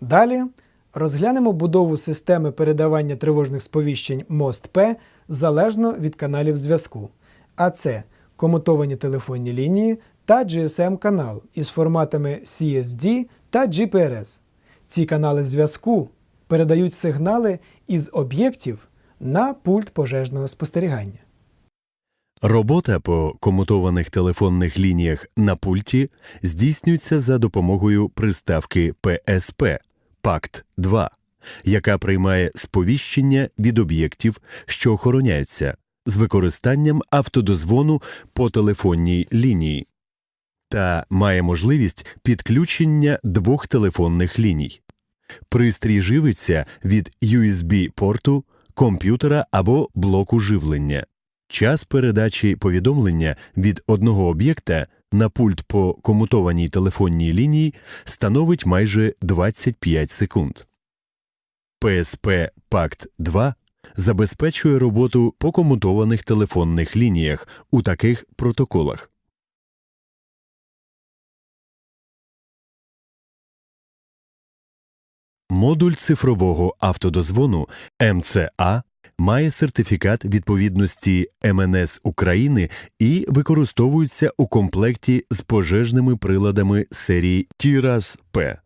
Далі розглянемо будову системи передавання тривожних сповіщень МОСТ-П залежно від каналів зв'язку. А це комутовані телефонні лінії та GSM-канал із форматами CSD та GPRS. Ці канали зв'язку передають сигнали із об'єктів на пульт пожежного спостерігання. Робота по комутованих телефонних лініях на пульті здійснюється за допомогою приставки PSP Пакт 2, яка приймає сповіщення від об'єктів, що охороняються, з використанням автодозвону по телефонній лінії, та має можливість підключення двох телефонних ліній. Пристрій живиться від USB-порту, комп'ютера або блоку живлення. Час передачі повідомлення від одного об'єкта на пульт по комутованій телефонній лінії становить майже 25 секунд. PSP Пакт 2 забезпечує роботу по комутованих телефонних лініях у таких протоколах. Модуль цифрового автодозвону МЦА має сертифікат відповідності МНС України і використовується у комплекті з пожежними приладами серії Тірас П.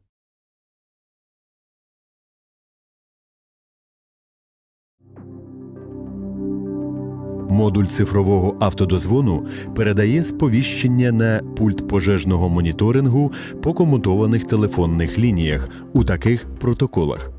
Модуль цифрового автодозвону передає сповіщення на пульт пожежного моніторингу по комутованих телефонних лініях у таких протоколах.